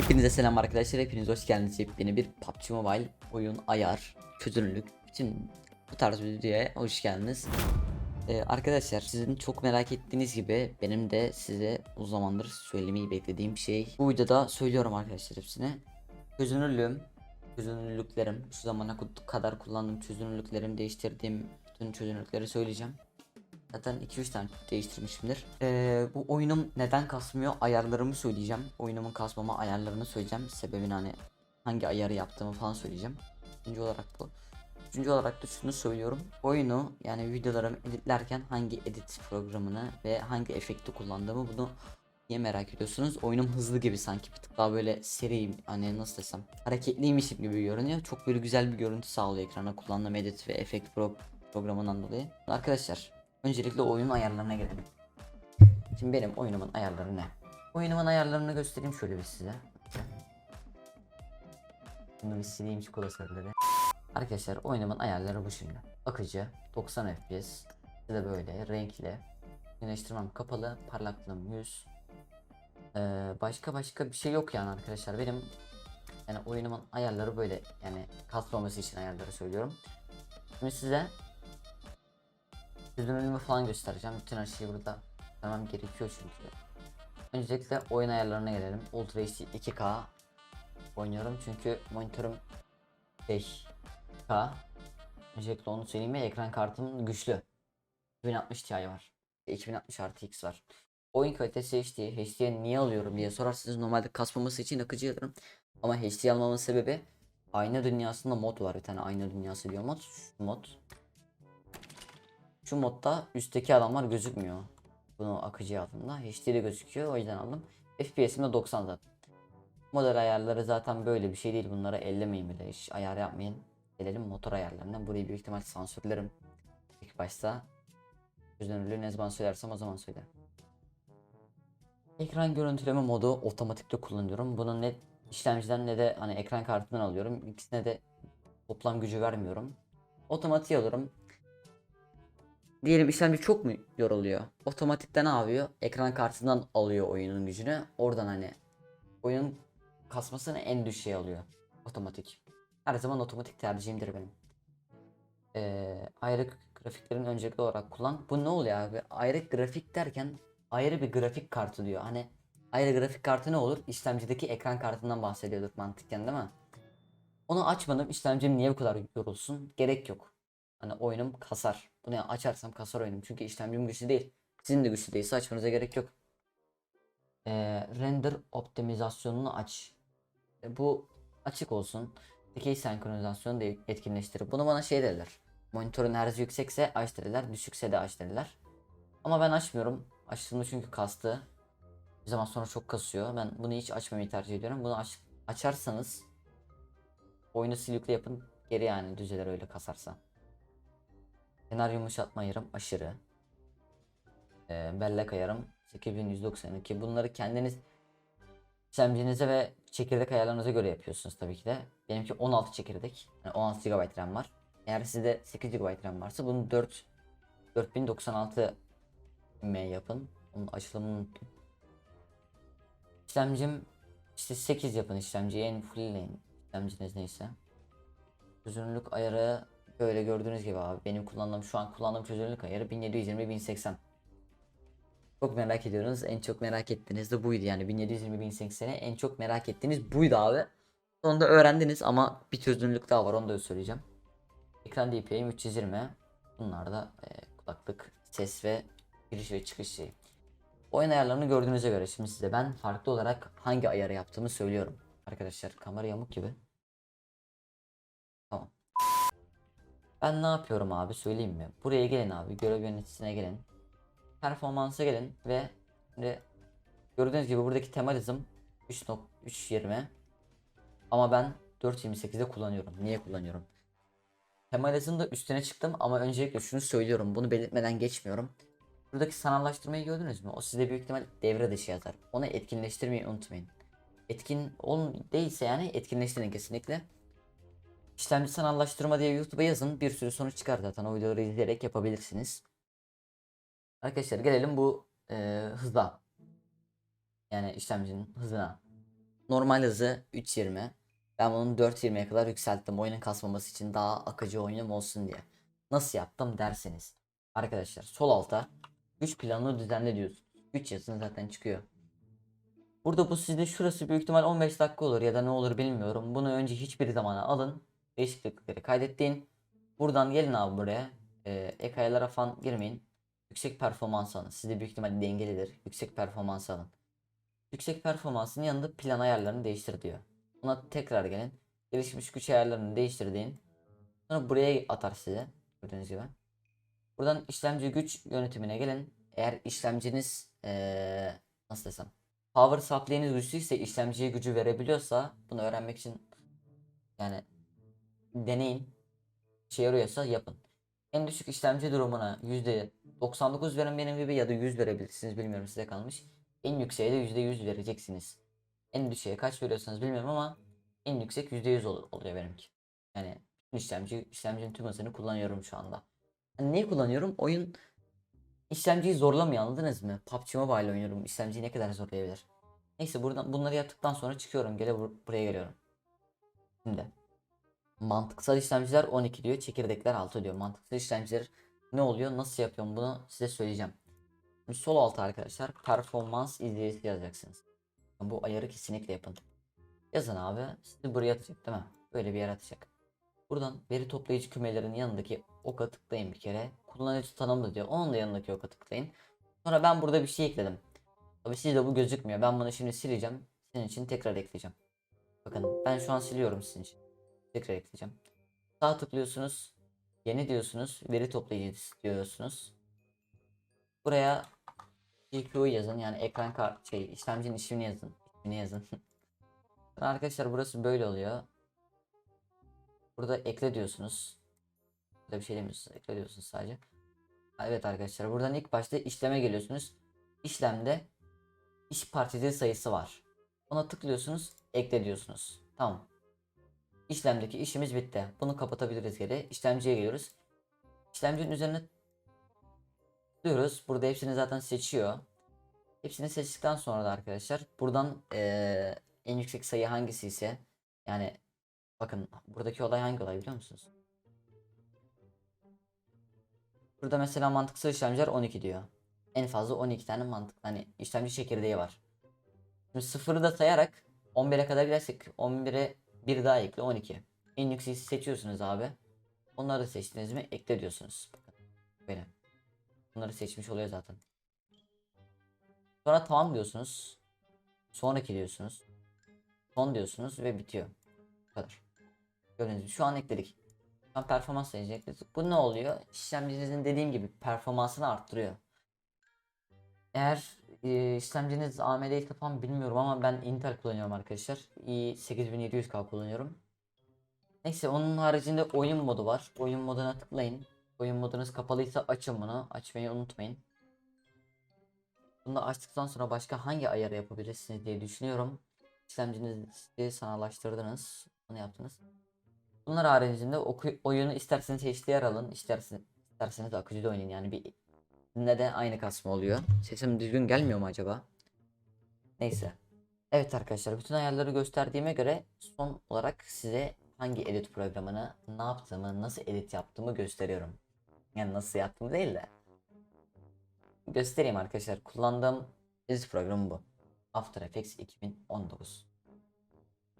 Hepinize selam arkadaşlar. Hepiniz hoş geldiniz. Yepyeni bir PUBG Mobile oyun ayar, çözünürlük, bütün bu tarz bir videoya hoş geldiniz. Ee, arkadaşlar sizin çok merak ettiğiniz gibi benim de size o zamandır söylemeyi beklediğim şey. Bu videoda söylüyorum arkadaşlar hepsini. Çözünürlüğüm, çözünürlüklerim, şu zamana kadar kullandığım çözünürlüklerim, değiştirdiğim bütün çözünürlükleri söyleyeceğim. Zaten 2-3 tane değiştirmişimdir. Ee, bu oyunum neden kasmıyor ayarlarımı söyleyeceğim. Oyunumun kasmama ayarlarını söyleyeceğim. Sebebini hani hangi ayarı yaptığımı falan söyleyeceğim. İkinci olarak bu. Üçüncü olarak da şunu söylüyorum. Oyunu yani videolarımı editlerken hangi edit programını ve hangi efekti kullandığımı bunu niye merak ediyorsunuz? Oyunum hızlı gibi sanki bir tık daha böyle seriyim hani nasıl desem hareketliymişim gibi görünüyor. Çok böyle güzel bir görüntü sağlıyor ekrana kullandığım edit ve efekt pro programından dolayı. Arkadaşlar öncelikle oyunun ayarlarına gelelim. Şimdi benim oyunumun ayarları ne? Oyunumun ayarlarını göstereyim şöyle bir size. Bunu bir sileyim çikolata sarıları. Arkadaşlar oyunumun ayarları bu şimdi. Akıcı, 90 FPS, de böyle renkli. Güneştirmem kapalı, parlaklığım 100. Ee, başka başka bir şey yok yani arkadaşlar. Benim yani oyunumun ayarları böyle yani kasmaması için ayarları söylüyorum. Şimdi size çözünürlüğümü falan göstereceğim. Bütün her şeyi burada vermem gerekiyor çünkü. Öncelikle oyun ayarlarına gelelim. Ultra HD 2K oynuyorum çünkü monitörüm 5K. Öncelikle onu söyleyeyim ve ekran kartım güçlü. 2060 Ti var. 2060 RTX var. Oyun kalitesi HD. HD'ye niye alıyorum diye sorarsanız normalde kasmaması için akıcı alırım. Ama HD almamın sebebi ayna dünyasında mod var bir tane ayna dünyası diyor mod. Mod. Şu modda üstteki adamlar gözükmüyor. Bunu akıcı aldığımda HD'de gözüküyor o yüzden aldım. FPS'im de 90 zaten. Model ayarları zaten böyle bir şey değil bunlara ellemeyin bile hiç ayar yapmayın. Gelelim motor ayarlarına burayı büyük ihtimal sansürlerim. İlk başta çözünürlüğü ne zaman söylersem o zaman söylerim. Ekran görüntüleme modu otomatikte kullanıyorum. Bunu ne işlemciden ne de hani ekran kartından alıyorum. İkisine de toplam gücü vermiyorum. Otomatik alıyorum. Diyelim işlemci çok mu yoruluyor? Otomatikten ne yapıyor? Ekran kartından alıyor oyunun gücünü. Oradan hani oyunun kasmasını en düşüğe alıyor. Otomatik. Her zaman otomatik tercihimdir benim. Ee, ayrı grafiklerin öncelikli olarak kullan. Bu ne oluyor abi? Ayrı grafik derken ayrı bir grafik kartı diyor. Hani ayrı grafik kartı ne olur? İşlemcideki ekran kartından bahsediyordur mantıken değil mi? Onu açmadım. İşlemcim niye bu kadar yorulsun? Gerek yok. Hani oyunum kasar. Bunu açarsam kasar oyunum. Çünkü işlemcim güçlü değil. Sizin de güçlü değilse açmanıza gerek yok. Ee, render optimizasyonunu aç. E, bu açık olsun. Dikey senkronizasyonu da etkinleştirir. Bunu bana şey derler. Monitörün herzi yüksekse aç derler. Düşükse de aç derler. Ama ben açmıyorum. Açtığımda çünkü kastı. Bir zaman sonra çok kasıyor. Ben bunu hiç açmamayı tercih ediyorum. Bunu aç açarsanız oyunu silikle yapın. Geri yani düzeler öyle kasarsa. Senaryo yumuşatma ayarım aşırı. Ee, bellek ayarım 8192. Bunları kendiniz işlemcinize ve çekirdek ayarlarınıza göre yapıyorsunuz tabii ki de. Benimki 16 çekirdek. Yani 16 GB RAM var. Eğer sizde 8 GB RAM varsa bunu 4 4096 M yapın. Onun açılımını unuttum. İşlemcim işte 8 yapın işlemciyi en fullleyin işlemciniz neyse. Çözünürlük ayarı böyle gördüğünüz gibi abi benim kullandığım şu an kullandığım çözünürlük ayarı 1720 1080. Çok merak ediyorsunuz. En çok merak ettiğiniz de buydu yani 1720 1080'e en çok merak ettiğiniz buydu abi. Sonunda öğrendiniz ama bir çözünürlük daha var onu da söyleyeceğim. Ekran DPI'm 320. Bunlar da e, kulaklık, ses ve giriş ve çıkış şeyi. Oyun ayarlarını gördüğünüze göre şimdi size ben farklı olarak hangi ayarı yaptığımı söylüyorum. Arkadaşlar kamera yamuk gibi. Ben ne yapıyorum abi söyleyeyim mi? Buraya gelin abi görev yöneticisine gelin. Performansa gelin ve şimdi gördüğünüz gibi buradaki temel hızım 3.320 ama ben 4.28'de kullanıyorum. Niye kullanıyorum? Temel hızın da üstüne çıktım ama öncelikle şunu söylüyorum. Bunu belirtmeden geçmiyorum. Buradaki sanallaştırmayı gördünüz mü? O size büyük ihtimal devre dışı yazar. Onu etkinleştirmeyi unutmayın. Etkin ol değilse yani etkinleştirin kesinlikle. İşlemci sanallaştırma diye YouTube'a yazın. Bir sürü sonuç çıkar zaten. O videoları izleyerek yapabilirsiniz. Arkadaşlar gelelim bu e, hıza. Yani işlemcinin hızına. normal hızı 3.20. Ben bunu 4.20'ye kadar yükselttim oyunun kasmaması için daha akıcı oyunum olsun diye. Nasıl yaptım derseniz. Arkadaşlar sol alta güç planını düzenle diyorsunuz. Güç yazın zaten çıkıyor. Burada bu sizde şurası büyük ihtimal 15 dakika olur ya da ne olur bilmiyorum. Bunu önce hiçbir zamana alın. Değişiklikleri kaydettiğin. Buradan gelin abi buraya. Ee, ek ayarlara falan girmeyin. Yüksek performans alın. Sizde büyük ihtimalle dengelidir. Yüksek performans alın. Yüksek performansın yanında plan ayarlarını değiştir diyor. Buna tekrar gelin. Gelişmiş güç ayarlarını değiştirdiğin. Sonra buraya atar size. Gördüğünüz gibi. Buradan işlemci güç yönetimine gelin. Eğer işlemciniz ee, nasıl desem power supply'niz güçlüyse işlemciye gücü verebiliyorsa bunu öğrenmek için yani deneyin. İşe yarıyorsa yapın. En düşük işlemci durumuna %99 verin benim gibi ya da 100 verebilirsiniz bilmiyorum size kalmış. En yükseğe de %100 vereceksiniz. En düşüğe kaç veriyorsanız bilmiyorum ama en yüksek %100 ol- oluyor benimki. Yani işlemci, işlemcinin tüm hızını kullanıyorum şu anda. Yani neyi kullanıyorum? Oyun işlemciyi zorlamıyor anladınız mı? PUBG Mobile oynuyorum. İşlemciyi ne kadar zorlayabilir? Neyse buradan bunları yaptıktan sonra çıkıyorum. Gele bur- buraya geliyorum. Şimdi mantıksal işlemciler 12 diyor. Çekirdekler 6 diyor. Mantıksal işlemciler ne oluyor? Nasıl yapıyorum bunu size söyleyeceğim. Şimdi sol alta arkadaşlar performans izleyicisi yazacaksınız. Bu ayarı kesinlikle yapın. Yazın abi. Sizi buraya atacak değil mi? Böyle bir yer atacak. Buradan veri toplayıcı kümelerin yanındaki oka tıklayın bir kere. Kullanıcı tanımlı diyor. Onun da yanındaki oka tıklayın. Sonra ben burada bir şey ekledim. Tabi sizde bu gözükmüyor. Ben bunu şimdi sileceğim. Senin için tekrar ekleyeceğim. Bakın ben şu an siliyorum sizin için. Tekrar ekleyeceğim. Sağ tıklıyorsunuz. Yeni diyorsunuz. Veri toplayıcı diyorsunuz. Buraya GPU yazın. Yani ekran kart şey işlemcinin ismini yazın. İsmini yazın. Arkadaşlar burası böyle oluyor. Burada ekle diyorsunuz. Burada bir şey demiyorsunuz. Ekle diyorsunuz sadece. Evet arkadaşlar buradan ilk başta işleme geliyorsunuz. İşlemde iş parçacığı sayısı var. Ona tıklıyorsunuz. Ekle diyorsunuz. Tamam. İşlemdeki işimiz bitti. Bunu kapatabiliriz geri. İşlemciye geliyoruz. İşlemcinin üzerine tıklıyoruz. Burada hepsini zaten seçiyor. Hepsini seçtikten sonra da arkadaşlar buradan eee, en yüksek sayı hangisi ise yani bakın buradaki olay hangi olay biliyor musunuz? Burada mesela mantıksal işlemciler 12 diyor. En fazla 12 tane mantık hani işlemci çekirdeği var. Şimdi sıfırı da sayarak 11'e kadar gidersek 11'e bir daha ekle 12. En yükseği seçiyorsunuz abi. Onları seçtiniz mi ekle diyorsunuz. Bakın böyle. Bunları seçmiş oluyor zaten. Sonra tamam diyorsunuz. Sonraki diyorsunuz. Son diyorsunuz ve bitiyor. Bu kadar. Gördüğünüz gibi şu an ekledik. Şu an performans ekledik. Bu ne oluyor? İşlemcinizin dediğim gibi performansını arttırıyor. Eğer e, işlemciniz AMD ise falan bilmiyorum ama ben Intel kullanıyorum arkadaşlar. i8700K kullanıyorum. Neyse onun haricinde oyun modu var. Oyun moduna tıklayın. Oyun modunuz kapalıysa açın bunu. Açmayı unutmayın. Bunu da açtıktan sonra başka hangi ayarı yapabilirsiniz diye düşünüyorum. İşlemcinizi sanallaştırdınız. Bunu yaptınız. Bunlar haricinde oyunu isterseniz HDR alın, isterseniz, isterseniz akıcı da oynayın. Yani bir ne de aynı kasma oluyor. Sesim düzgün gelmiyor mu acaba? Neyse. Evet arkadaşlar bütün ayarları gösterdiğime göre son olarak size hangi edit programını ne yaptığımı, nasıl edit yaptığımı gösteriyorum. Yani nasıl yaptığımı değil de. Göstereyim arkadaşlar. Kullandığım edit programı bu. After Effects 2019.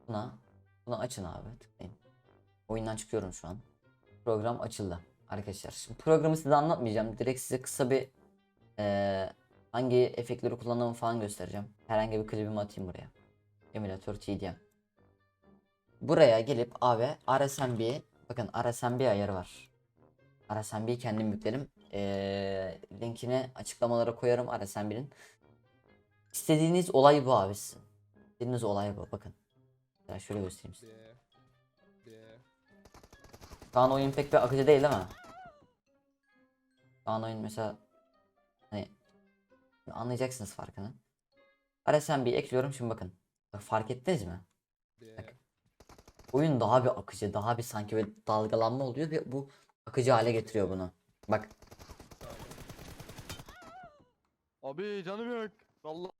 Buna, bunu açın abi. Tıklayın. Oyundan çıkıyorum şu an. Program açıldı. Arkadaşlar şimdi programı size anlatmayacağım. Direkt size kısa bir eee, hangi efektleri kullandığımı falan göstereceğim. Herhangi bir klibimi atayım buraya. Emulator TDM. Buraya gelip abi RSMB bakın RSMB ayarı var. RSMB'yi kendim yüklerim. Eee, linkini açıklamalara koyarım RSMB'nin. İstediğiniz olay bu abi sizin. İstediğiniz olay bu bakın. Ya şöyle göstereyim size. Şu an oyun pek bir akıcı değil değil mi? Şu an oyun mesela hani anlayacaksınız farkını. RSMB'yi ekliyorum şimdi bakın. Bak fark ettiniz mi? Bak. Oyun daha bir akıcı, daha bir sanki böyle dalgalanma oluyor ve bu akıcı hale getiriyor bunu. Bak Abi canım yok. Vallahi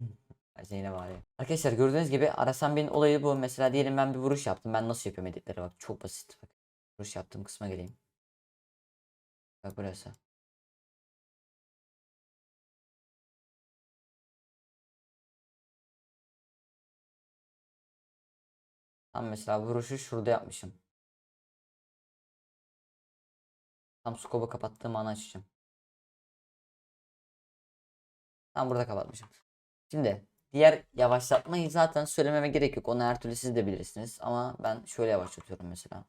Zeynep abi. Arkadaşlar gördüğünüz gibi Bey'in olayı bu. Mesela diyelim ben bir vuruş yaptım. Ben nasıl yapıyorum editleri bak. Çok basit. Bak. Vuruş yaptığım kısma geleyim. Bak burası. Tam mesela vuruşu şurada yapmışım. Tam scope'u kapattığım an açacağım. Tam burada kapatmışım. Şimdi diğer yavaşlatmayı zaten söylememe gerek yok. Onu her türlü siz de bilirsiniz. Ama ben şöyle yavaşlatıyorum mesela.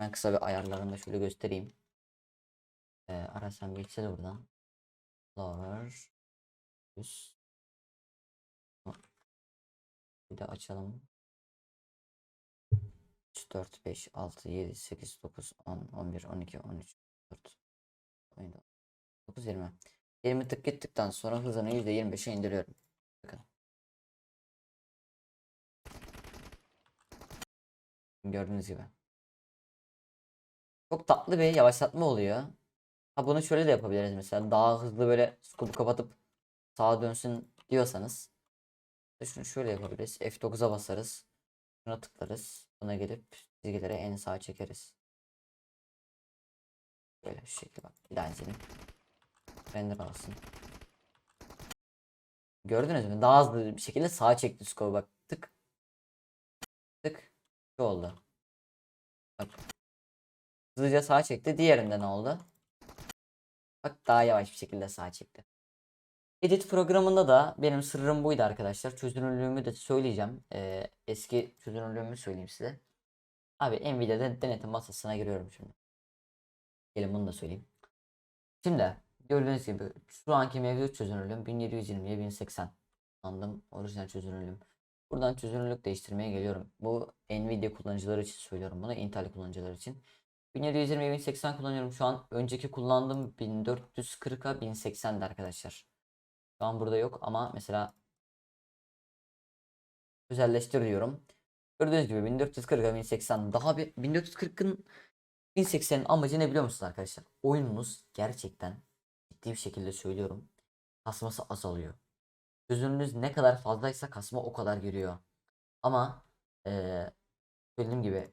Ben kısa bir ayarlarını da şöyle göstereyim. Ee, arasam geçse buradan. Lower. Üst. Bir de açalım. 3, 4, 5, 6, 7, 8, 9, 10, 11, 12, 13, 14, 17, 19, 20. 20 tık gittikten sonra hızını %25'e indiriyorum. Bakın. Gördüğünüz gibi. Çok tatlı bir yavaşlatma oluyor. Ha bunu şöyle de yapabiliriz mesela. Daha hızlı böyle scope'u kapatıp sağa dönsün diyorsanız. Şunu şöyle yapabiliriz. F9'a basarız. Şuna tıklarız. Buna gelip çizgileri en sağa çekeriz. Böyle şu şekilde bak. Bir daha izleyelim. Render alsın. Gördünüz mü? Daha hızlı bir şekilde sağa çekti scope'u bak. Tık. Tık. Şu oldu. Bak. Hızlıca sağa çekti. Diğerinde ne oldu? Bak daha yavaş bir şekilde sağa çekti. Edit programında da benim sırrım buydu arkadaşlar. Çözünürlüğümü de söyleyeceğim. Ee, eski çözünürlüğümü söyleyeyim size. Abi Nvidia'da denetim masasına giriyorum şimdi. Gelin bunu da söyleyeyim. Şimdi gördüğünüz gibi şu anki mevcut çözünürlüğüm 1720'ye 1080. Anladım orijinal çözünürlüğüm. Buradan çözünürlük değiştirmeye geliyorum. Bu Nvidia kullanıcıları için söylüyorum bunu. Intel kullanıcıları için. 1720'ye 1080 kullanıyorum şu an. Önceki kullandığım 1440'a 1080'di arkadaşlar. Şu an burada yok ama mesela özelleştir diyorum. Gördüğünüz gibi 1440'a 1080 daha bir 1440'ın 1080'in amacı ne biliyor musunuz arkadaşlar? Oyununuz gerçekten ciddi bir şekilde söylüyorum. Kasması azalıyor. Çözünürlüğünüz ne kadar fazlaysa kasma o kadar giriyor. Ama eee söylediğim gibi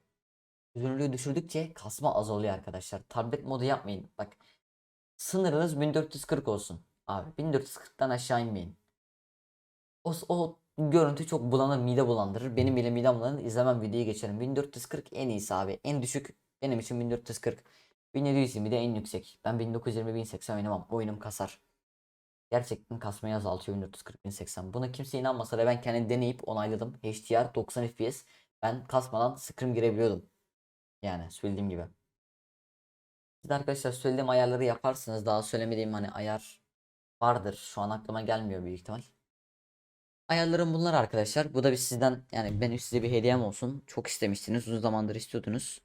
çözünürlüğü düşürdükçe kasma azalıyor arkadaşlar. Tablet modu yapmayın. Bak sınırınız 1440 olsun. Abi 1440'tan aşağı inmeyin. O, o görüntü çok bulanır, mide bulandırır. Benim bile midem bulanır. İzlemem videoyu geçerim. 1440 en iyisi abi. En düşük benim için 1440. 1720 de en yüksek. Ben 1920 1080 oynamam. Oyunum kasar. Gerçekten kasmayı azaltıyor 1440 1080. Buna kimse inanmasa da ben kendim deneyip onayladım. HDR 90 FPS. Ben kasmadan scrim girebiliyordum. Yani söylediğim gibi. Siz arkadaşlar söylediğim ayarları yaparsınız. Daha söylemediğim hani ayar vardır. Şu an aklıma gelmiyor büyük ihtimal. Ayarlarım bunlar arkadaşlar. Bu da bir sizden yani benim size bir hediyem olsun. Çok istemiştiniz. Uzun zamandır istiyordunuz.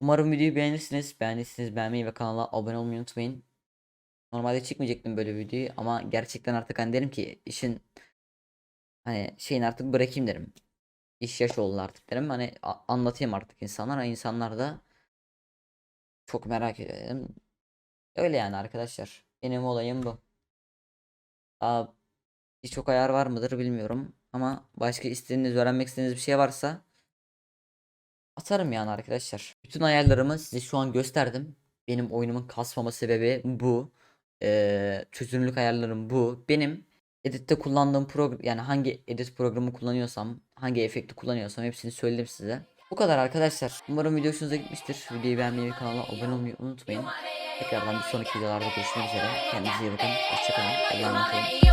Umarım videoyu beğenirsiniz. Beğendiyseniz beğenmeyi ve kanala abone olmayı unutmayın. Normalde çekmeyecektim böyle videoyu ama gerçekten artık hani derim ki işin hani şeyin artık bırakayım derim. Yaş oldu artık derim. Hani anlatayım artık insanlara. İnsanlar da çok merak ediyor. Öyle yani arkadaşlar. Benim olayım bu. Aa, birçok ayar var mıdır bilmiyorum. Ama başka istediğiniz, öğrenmek istediğiniz bir şey varsa atarım yani arkadaşlar. Bütün ayarlarımı size şu an gösterdim. Benim oyunumun kasmama sebebi bu. Ee, çözünürlük ayarlarım bu. Benim editte kullandığım program yani hangi edit programı kullanıyorsam, hangi efekti kullanıyorsam hepsini söyledim size. Bu kadar arkadaşlar. Umarım video hoşunuza gitmiştir. Videoyu beğenmeyi ve kanala abone olmayı unutmayın. Tekrardan bir sonraki videolarda görüşmek üzere. Kendinize iyi bakın. Hoşçakalın. Allah'a emanet olun.